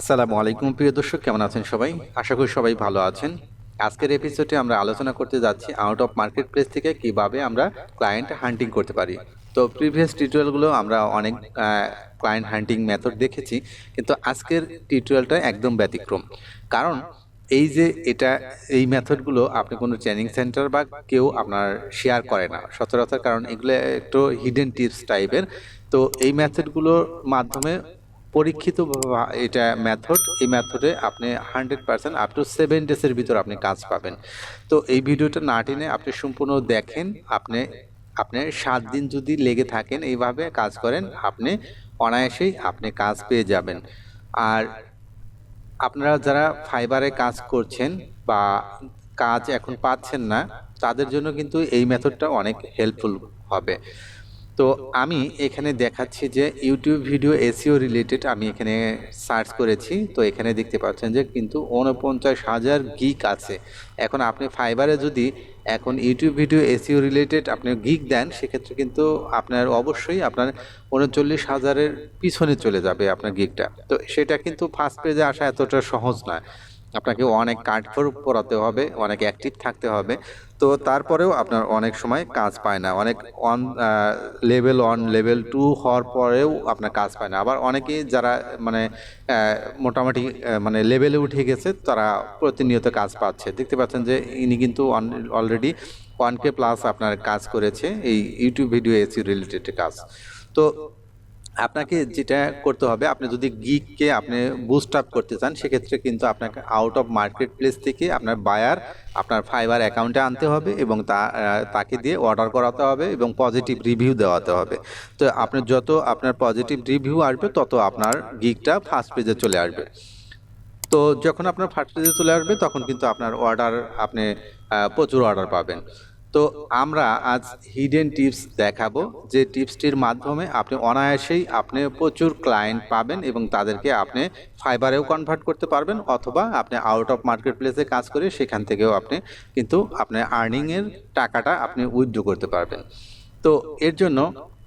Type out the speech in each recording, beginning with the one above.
আসসালামু আলাইকুম, প্রিয় দর্শক, কেমন আছেন সবাই? আশা করি সবাই ভালো আছেন। আজকের এপিসোডে আমরা আলোচনা করতে যাচ্ছি আউট অফ মার্কেট প্লেস থেকে কীভাবে আমরা ক্লায়েন্ট হান্টিং করতে পারি। তো প্রিভিয়াস টিউটোরিয়ালগুলো আমরা অনেক ক্লায়েন্ট হান্টিং মেথড দেখেছি, কিন্তু আজকের টিউটোরিয়ালটা একদম ব্যতিক্রম। কারণ এই যে এটা, এই মেথডগুলো আপনি কোনো ট্রেনিং সেন্টার বা কেউ আপনার শেয়ার করে না, সচরাচর কারণ এগুলো একটু হিডেন টিপস টাইপের তো এই মেথডগুলোর মাধ্যমে পরীক্ষিত এটা মেথড এই মেথডে আপনি hundred percent up to seven ডেজের ভিতর আপনি কাজ পাবেন। তো এই ভিডিওটা না টেনে আপনি সম্পূর্ণ দেখেন, আপনি আপনি সাত দিন যদি লেগে থাকেন এইভাবে কাজ করেন, আপনি অনায়াসেই আপনি কাজ পেয়ে যাবেন। আর আপনারা যারা ফাইবারে কাজ করছেন বা কাজ এখন পাচ্ছেন না, তাদের জন্য কিন্তু এই মেথডটা অনেক হেল্পফুল হবে। তো আমি এখানে দেখাচ্ছি যে ইউটিউব ভিডিও এসিও রিলেটেড আমি এখানে সার্চ করেছি। তো এখানে দেখতে পাচ্ছেন যে কিন্তু উনপঞ্চাশ হাজার গিক আছে। এখন আপনি ফাইবারে যদি এখন ইউটিউব ভিডিও এসিও রিলেটেড আপনি গিক দেন, সেক্ষেত্রে কিন্তু আপনার অবশ্যই আপনার উনচল্লিশ হাজারের পিছনে চলে যাবে আপনার গিকটা তো সেটা কিন্তু ফার্স্ট পেজে আসা এতটা সহজ না আপনাকে অনেক কার্ড পড়াতে হবে, অনেক অ্যাক্টিভ থাকতে হবে। তো তারপরেও আপনার অনেক সময় কাজ পায় না। অনেক on level one level two হওয়ার পরেও আপনার কাজ পায় না। আবার অনেকেই যারা মানে মোটামুটি মানে লেভেলে উঠে গেছে, তারা প্রতিনিয়ত কাজ পাচ্ছে। দেখতে পাচ্ছেন যে ইনি কিন্তু অলরেডি ওয়ান কে প্লাস আপনার কাজ করেছে, এই ইউটিউব ভিডিও এসি রিলেটেড কাজ। তো আপনাকে যেটা করতে হবে, আপনি যদি গিককে আপনি বুস্ট আপ করতে চান, সেক্ষেত্রে কিন্তু আপনাকে আউট অফ মার্কেট প্লেস থেকে আপনার বায়ার আপনার ফাইবার অ্যাকাউন্টে আনতে হবে এবং তা তাকে দিয়ে অর্ডার করাতে হবে এবং পজিটিভ রিভিউ দেওয়াতে হবে। তো আপনি যত আপনার পজিটিভ রিভিউ আসবে, তত আপনার গিকটা ফার্স্ট পেজে চলে আসবে। তো যখন আপনার ফার্স্ট পেজে চলে আসবে, তখন কিন্তু আপনার অর্ডার আপনি প্রচুর অর্ডার পাবেন। তো আমরা আজ হিডেন টিপস দেখাবো, যে টিপসটির মাধ্যমে আপনি অনায়াসেই আপনি প্রচুর ক্লায়েন্ট পাবেন এবং তাদেরকে আপনি ফাইবারেও কনভার্ট করতে পারবেন অথবা আপনি আউট অফ মার্কেট প্লেসে কাজ করে সেখান থেকেও আপনি কিন্তু আপনার আর্নিংয়ের টাকাটা আপনি উইথড্র করতে পারবেন। তো এর জন্য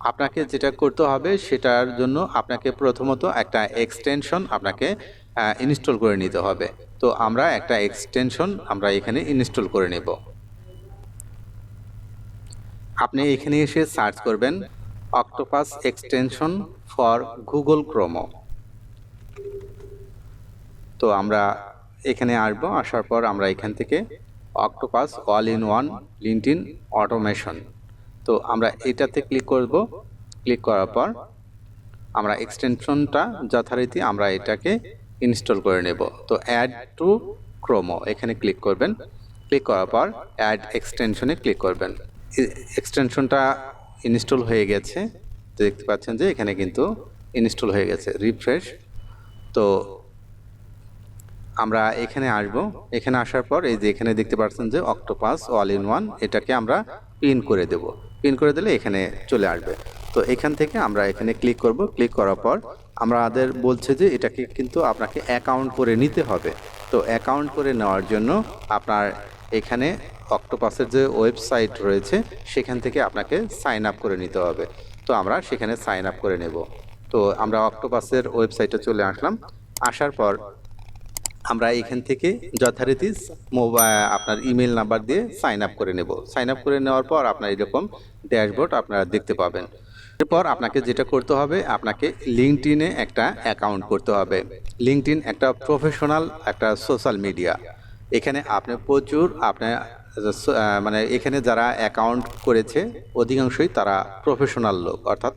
আপনাকে যেটা করতে হবে, সেটার জন্য আপনাকে প্রথমত একটা এক্সটেনশন আপনাকে ইনস্টল করে নিতে হবে। তো আমরা একটা এক্সটেনশন আমরা এখানে ইনস্টল করে নেব। আপনি এখানে এসে সার্চ করবেন অক্টোপাস এক্সটেনশন ফর গুগল ক্রোমো তো আমরা এখানে আসব, আসার পর আমরা এখান থেকে Octopus all in one LinkedIn automation তো আমরা এটাতে ক্লিক করব ক্লিক করার পর আমরা এক্সটেনশনটা যথারীতি আমরা এটাকে ইনস্টল করে নেব। তো অ্যাড টু ক্রোমো এখানে ক্লিক করবেন। ক্লিক করার পর অ্যাড এক্সটেনশনে ক্লিক করবেন। এক্সটেনশনটা ইনস্টল হয়ে গেছে। তো দেখতে পাচ্ছেন যে এখানে কিন্তু ইনস্টল হয়ে গেছে রিফ্রেশ তো আমরা এখানে আসব। এখানে আসার পর এই যে এখানে দেখতে পাচ্ছেন যে অক্টোপাস অল ইন ওয়ান এটাকে আমরা পিন করে দেব। পিন করে দিলে এখানে চলে আসবে। তো এখান থেকে আমরা এখানে ক্লিক করব। ক্লিক করার পর আমাদের বলছে যে এটাকে কিন্তু আপনাকে অ্যাকাউন্ট করে নিতে হবে। তো অ্যাকাউন্ট করে নেওয়ার জন্য আপনার এখানে অক্টোপাসের যে ওয়েবসাইট রয়েছে, সেখান থেকে আপনাকে সাইন আপ করে নিতে হবে। তো আমরা সেখানে সাইন আপ করে নেব। তো আমরা অক্টোপাসের ওয়েবসাইটে চলে আসলাম। আসার পর আমরা এখান থেকে যথারীতি মোবাইল আপনার ইমেল নাম্বার দিয়ে সাইন আপ করে নেব। সাইন আপ করে নেওয়ার পর আপনার এরকম ড্যাশবোর্ড আপনারা দেখতে পাবেন। এরপর আপনাকে যেটা করতে হবে, আপনাকে লিঙ্কডিনে একটা অ্যাকাউন্ট করতে হবে। লিঙ্কডিন একটা প্রফেশনাল একটা সোশ্যাল মিডিয়া এখানে আপনি প্রচুর আপনার মানে এখানে যারা অ্যাকাউন্ট করেছে, অধিকাংশই তারা প্রফেশনাল লোক। অর্থাৎ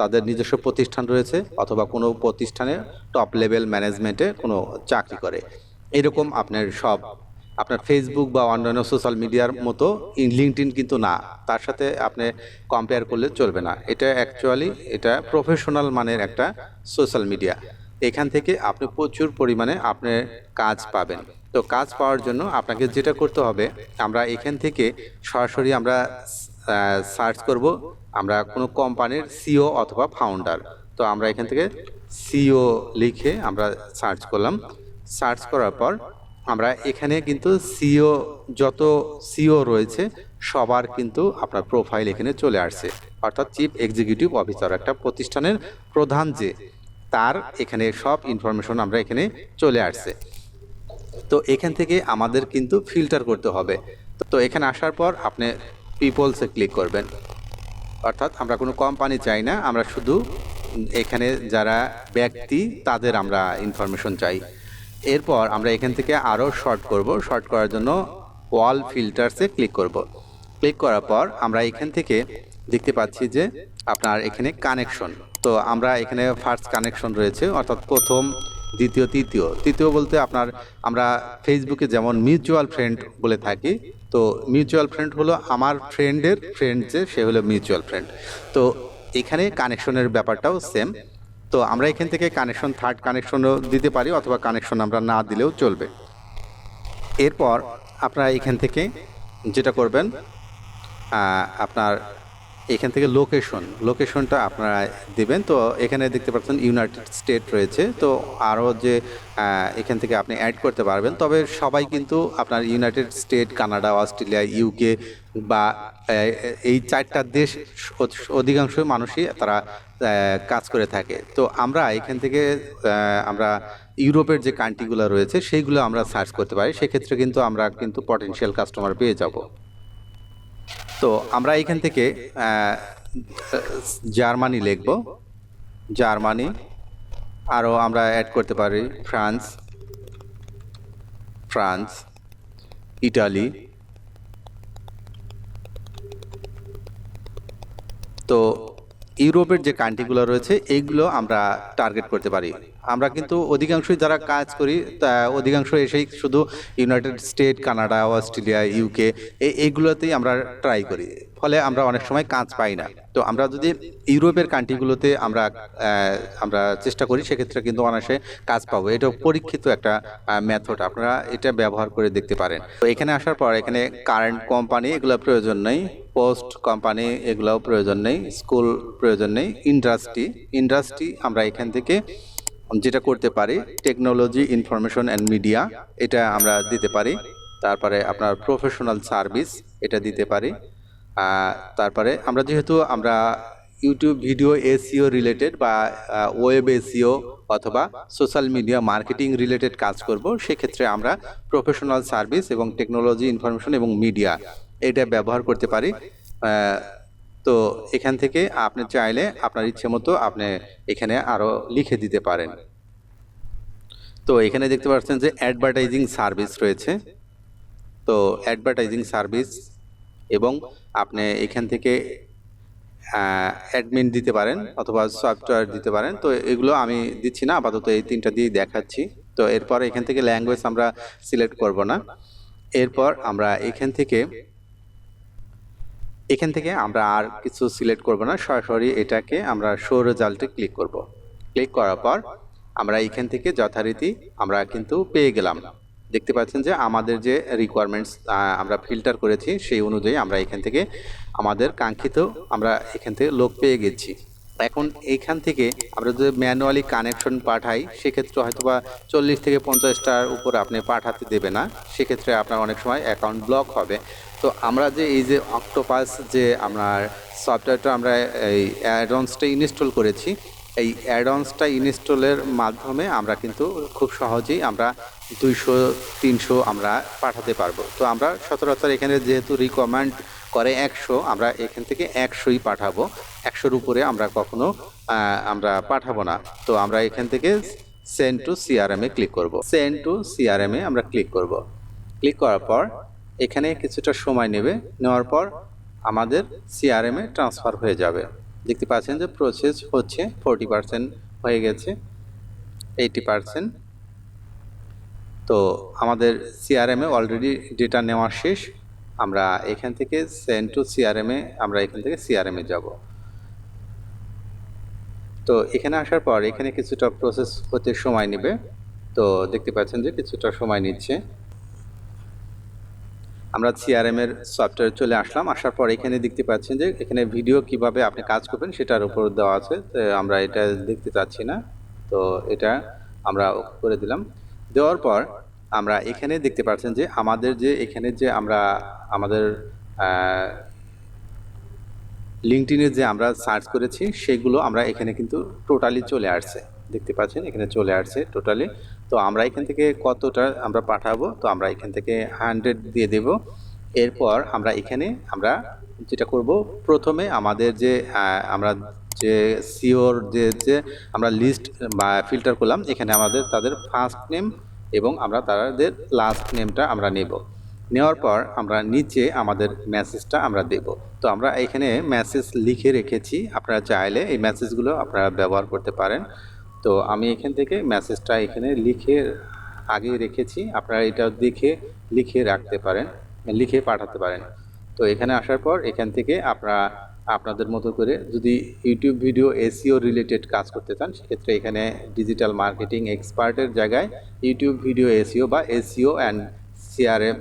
তাদের নিজস্ব প্রতিষ্ঠান রয়েছে অথবা কোনো প্রতিষ্ঠানে টপ লেভেল ম্যানেজমেন্টে কোনো চাকরি করে। এরকম আপনার সব, আপনার ফেসবুক বা অন্যান্য সোশ্যাল মিডিয়ার মতো লিঙ্কডিন কিন্তু না। তার সাথে আপনি কম্পেয়ার করলে চলবে না। এটা অ্যাকচুয়ালি এটা প্রফেশনাল মানের একটা সোশ্যাল মিডিয়া এখান থেকে আপনি প্রচুর পরিমাণে আপনি কাজ পাবেন। তো কাজ পাওয়ার জন্য আপনাকে যেটা করতে হবে, আমরা এখান থেকে সরাসরি আমরা সার্চ করব, আমরা কোনো কোম্পানির সিও অথবা ফাউন্ডার তো আমরা এখান থেকে সিও লিখে আমরা সার্চ করলাম। সার্চ করার পর আমরা এখানে কিন্তু সিও যত সিও রয়েছে, সবার কিন্তু আপনার প্রোফাইল এখানে চলে আসছে। অর্থাৎ চিফ এক্সিকিউটিভ অফিসার একটা প্রতিষ্ঠানের প্রধান যে, তার এখানে সব ইনফরমেশন আমরা এখানে চলে আসছে। তো এখান থেকে আমাদের কিন্তু ফিল্টার করতে হবে। তো এখানে আসার পর আপনি পিপলসে ক্লিক করবেন। অর্থাৎ আমরা কোনো কোম্পানি চাই না, আমরা শুধু এখানে যারা ব্যক্তি, তাদের আমরা ইনফরমেশন চাই। এরপর আমরা এখান থেকে আরও শর্ট করব। শর্ট করার জন্য ওয়াল ফিল্টারসে ক্লিক করব। ক্লিক করার পর আমরা এখান থেকে দেখতে পাচ্ছি যে আপনার এখানে কানেকশন তো আমরা এখানে ফার্স্ট কানেকশন রয়েছে, অর্থাৎ প্রথম দ্বিতীয়, তৃতীয়। তৃতীয় বলতে আপনার আমরা ফেসবুকে যেমন মিউচুয়াল ফ্রেন্ড বলে থাকি, তো মিউচুয়াল ফ্রেন্ড হলো আমার ফ্রেন্ডের ফ্রেন্ড যে, সে হলো মিউচুয়াল ফ্রেন্ড তো এখানে কানেকশনের ব্যাপারটাও সেম তো আমরা এখান থেকে কানেকশন থার্ড কানেকশনও দিতে পারি অথবা কানেকশন আমরা না দিলেও চলবে। এরপর আপনারা এখান থেকে যেটা করবেন আপনার এখান থেকে লোকেশন লোকেশনটা আপনারা দেবেন। তো এখানে দেখতে পাচ্ছেন ইউনাইটেড স্টেট রয়েছে। তো আরও যে এখান থেকে আপনি অ্যাড করতে পারবেন। তবে সবাই কিন্তু আপনার United State Canada Australia UK বা এই চারটা দেশ অধ- অধিকাংশ মানুষই তারা কাজ করে থাকে। তো আমরা এখান থেকে আমরা ইউরোপের যে কান্ট্রিগুলো রয়েছে, সেইগুলো আমরা সার্চ করতে পারি। সেক্ষেত্রে কিন্তু আমরা কিন্তু পটেনশিয়াল কাস্টমার পেয়ে যাব। তো আমরা এখান থেকে জার্মানি লিখব। জার্মানি। আরও আমরা অ্যাড করতে পারি। ফ্রান্স। ফ্রান্স। ইটালি। তো ইউরোপের যে কান্ট্রিগুলো রয়েছে এইগুলো আমরা টার্গেট করতে পারি। আমরা কিন্তু অধিকাংশই যারা কাজ করি তা অধিকাংশ এসেই শুধু United State Canada Australia UK এইগুলোতেই আমরা ট্রাই করি। ফলে আমরা অনেক সময় কাজ পাই না। তো আমরা যদি ইউরোপের কান্ট্রিগুলোতে আমরা আমরা চেষ্টা করি সেক্ষেত্রে কিন্তু অনায়াসে কাজ পাবো। এটা পরীক্ষিত একটা মেথড আপনারা এটা ব্যবহার করে দেখতে পারেন। তো এখানে আসার পর এখানে কারেন্ট কোম্পানি এগুলো প্রয়োজন নেই। পোস্ট কোম্পানি এগুলোও প্রয়োজন নেই। স্কুল প্রয়োজন নেই। ইন্ডাস্ট্রি ইন্ডাস্ট্রি আমরা এখান থেকে যেটা করতে পারি টেকনোলজি ইনফরমেশন অ্যান্ড মিডিয়া এটা আমরা দিতে পারি। তারপরে আপনার প্রফেশনাল সার্ভিস এটা দিতে পারি। তারপরে আমরা যেহেতু আমরা ইউটিউব ভিডিও এসিও রিলেটেড বা ওয়েব এসিও অথবা সোশ্যাল মিডিয়া মার্কেটিং রিলেটেড কাজ করব, সেক্ষেত্রে আমরা প্রফেশনাল সার্ভিস এবং টেকনোলজি ইনফরমেশন এবং মিডিয়া এটা ব্যবহার করতে পারি। তো এখান থেকে আপনি চাইলে আপনার ইচ্ছে মতো আপনি এখানে আরও লিখে দিতে পারেন। তো এখানে দেখতে পাচ্ছেন যে অ্যাডভার্টাইজিং সার্ভিস রয়েছে। তো অ্যাডভার্টাইজিং সার্ভিস এবং আপনি এখান থেকে অ্যাডমিন দিতে পারেন অথবা সফটওয়্যার দিতে পারেন। তো এগুলো আমি দিচ্ছি না, আপাতত এই তিনটা দিয়ে দেখাচ্ছি। তো এরপর এখান থেকে ল্যাঙ্গুয়েজ আমরা সিলেক্ট করব না। এরপর আমরা এখান থেকে এখান থেকে আমরা আর কিছু সিলেক্ট করব না, সরাসরি এটাকে আমরা শো রেজাল্টে ক্লিক করব। ক্লিক করার পর আমরা এখান থেকে যথারীতি আমরা কিন্তু পেয়ে গেলাম। দেখতে পাচ্ছেন যে আমাদের যে রিকোয়ারমেন্টস আমরা ফিল্টার করেছি, সেই অনুযায়ী আমরা এখান থেকে আমাদের কাঙ্ক্ষিত আমরা এখান থেকে লোক পেয়ে গেছি। এখন এইখান থেকে আমরা যদি ম্যানুয়ালি কানেকশন পাঠাই, সেক্ষেত্রে হয়তো বা চল্লিশ থেকে পঞ্চাশটার উপর আপনি পাঠাতে দেবে না। সেক্ষেত্রে আপনার অনেক সময় অ্যাকাউন্ট ব্লক হবে। তো আমরা যে এই যে অক্টোপাস যে আপনার সফটওয়্যারটা আমরা এই অ্যাডভান্সটা ইনস্টল করেছি, এই অ্যাডভান্সটা ইনস্টলের মাধ্যমে আমরা কিন্তু খুব সহজেই আমরা দুইশো, তিনশো আমরা পাঠাতে পারব। তো আমরা সচরাচর এখানে যেহেতু রিকমেন্ড করে একশো, আমরা এখান থেকে একশোই পাঠাবো। একশোর উপরে আমরা কখনো আমরা পাঠাবো না। তো আমরা এখান থেকে সেন্ড টু সিআরএমে ক্লিক করব। সেন্ড টু সিআরএমে আমরা ক্লিক করব। ক্লিক করার পর এখানে কিছুটা সময় নেবে। নেওয়ার পর আমাদের সিআরএমে ট্রান্সফার হয়ে যাবে। দেখতে পাচ্ছেন যে প্রসেস হচ্ছে ফোরটি পার্সেন্ট হয়ে গেছে এইটি পার্সেন্ট তো আমাদের সিআরএমে অলরেডি ডেটা নেওয়া শেষ। আমরা এখান থেকে সেন্ড টু সিআরএমে আমরা এখান থেকে সিআরএমে যাব। তো এখানে আসার পর এখানে কিছুটা প্রসেস হতে সময় নেবে। তো দেখতে পাচ্ছেন যে কিছুটা সময় নিচ্ছে। আমরা সিআরএম এর সফটওয়্যার চলে আসলাম। আসার পর এখানে দেখতে পাচ্ছেন যে এখানে ভিডিও কীভাবে আপনি কাজ করবেন সেটার উপর দেওয়া আছে। তো আমরা এটা দেখতে চাচ্ছি না। তো এটা আমরা করে দিলাম। দেওয়ার পর আমরা এখানে দেখতে পাচ্ছেন যে আমাদের যে এখানে যে আমরা আমাদের লিঙ্কটিনে যে আমরা সার্চ করেছি, সেগুলো আমরা এখানে কিন্তু টোটালি চলে আসছে। দেখতে পাচ্ছেন? এখানে চলে আসছে টোটালি তো আমরা এখান থেকে কতটা আমরা পাঠাবো? তো আমরা এখান থেকে হান্ড্রেড দিয়ে দেব। এরপর আমরা এখানে আমরা যেটা করব, প্রথমে আমাদের যে আমরা যে সিওর যে যে আমরা লিস্ট বা ফিল্টার করলাম, এখানে আমাদের তাদের ফার্স্ট নেম এবং আমরা তাদের লাস্ট নেমটা আমরা নেব। নেওয়ার পর আমরা নিচে আমাদের মেসেজটা আমরা দেব। তো আমরা এখানে মেসেজ লিখে রেখেছি। আপনারা চাইলে এই মেসেজগুলো আপনারা ব্যবহার করতে পারেন। তো আমি এখান থেকে মেসেজটা এখানে লিখে আগে রেখেছি। আপনারা এটা দেখে লিখে রাখতে পারেন, লিখে পাঠাতে পারেন। তো এখানে আসার পর এখান থেকে আপনারা, আপনাদের মতো করে যদি ইউটিউব ভিডিও এসিও রিলেটেড কাজ করতে চান, সেক্ষেত্রে এখানে ডিজিটাল মার্কেটিং এক্সপার্টের জায়গায় ইউটিউব ভিডিও এসিও বা এসিও অ্যান্ড সিআরএম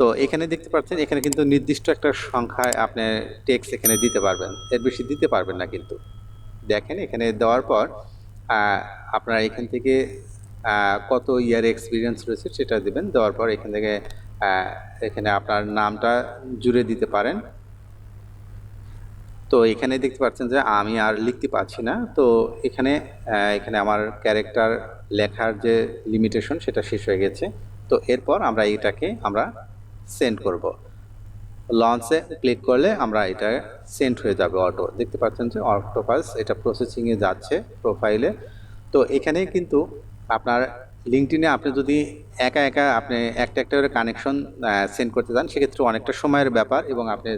তো এখানে দেখতে পাচ্ছেন, এখানে কিন্তু নির্দিষ্ট একটা সংখ্যায় আপনি টেক্স এখানে দিতে পারবেন। এর বেশি দিতে পারবেন না কিন্তু। দেখেন, এখানে দেওয়ার পর আপনারা এখান থেকে কত ইয়ার এক্সপিরিয়েন্স রয়েছে সেটা দেবেন, দেওয়ার পর এখান থেকে এখানে আপনার নামটা জুড়ে দিতে পারেন। তো এখানে দেখতে পাচ্ছেন যে আমি আর লিখতে পারছি না। তো এখানে এখানে আমার ক্যারেক্টার লেখার যে লিমিটেশন সেটা শেষ হয়ে গেছে। তো এরপর আমরা এটাকে আমরা সেন্ড করব। লঞ্চে ক্লিক করলে আমরা এটা সেন্ড হয়ে যাবে অটো দেখতে পাচ্ছেন যে অক্টোপাস এটা প্রসেসিংয়ে যাচ্ছে প্রোফাইলে তো এখানে কিন্তু আপনার লিঙ্কডিনে আপনি যদি একা একা আপনি একটা একটা করে কানেকশন সেন্ড করতে চান, সেক্ষেত্রে অনেকটা সময়ের ব্যাপার এবং আপনি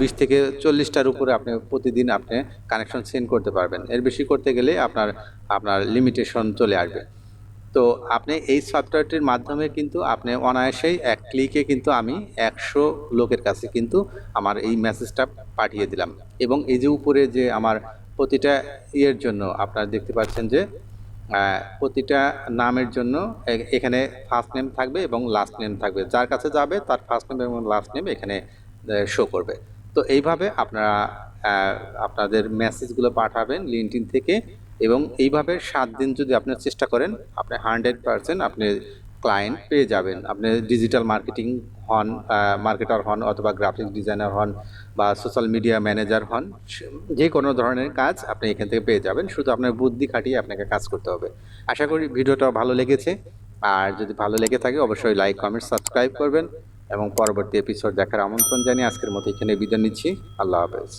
বিশ থেকে চল্লিশটার উপরে আপনি প্রতিদিন আপনি কানেকশন সেন্ড করতে পারবেন। এর বেশি করতে গেলে আপনার আপনার লিমিটেশন চলে আসবে। তো আপনি এই সফটওয়্যারটির মাধ্যমে কিন্তু আপনি অনায়াসেই এক ক্লিকে কিন্তু আমি একশো লোকের কাছে কিন্তু আমার এই মেসেজটা পাঠিয়ে দিলাম। এবং এই যে উপরে যে আমার প্রতিটা ইয়ের জন্য আপনারা দেখতে পাচ্ছেন যে প্রতিটা নামের জন্য এখানে ফার্স্ট নেম থাকবে এবং লাস্ট নেম থাকবে। যার কাছে যাবে, তার ফার্স্ট নেম এবং লাস্ট নেম এখানে শো করবে। তো এইভাবে আপনারা আপনাদের মেসেজগুলো পাঠাবেন লিঙ্কডিন থেকে এবং এইভাবে সাত দিন যদি আপনি চেষ্টা করেন, আপনি হান্ড্রেড পার্সেন্ট আপনি ক্লায়েন্ট পেয়ে যাবেন। আপনি ডিজিটাল মার্কেটিং হন মার্কেটার হন অথবা গ্রাফিক ডিজাইনার হন বা সোশ্যাল মিডিয়া ম্যানেজার হন, যে কোনো ধরনের কাজ আপনি এখান থেকে পেয়ে যাবেন। শুধু আপনার বুদ্ধি খাটিয়ে আপনাকে কাজ করতে হবে। আশা করি ভিডিওটা ভালো লেগেছে। আর যদি ভালো লেগে থাকে, অবশ্যই লাইক কমেন্ট সাবস্ক্রাইব করবেন এবং পরবর্তী এপিসোড দেখার আমন্ত্রণ জানিয়ে আজকের মতো এখানে বিদায় নিচ্ছি। আল্লাহ হাফেজ।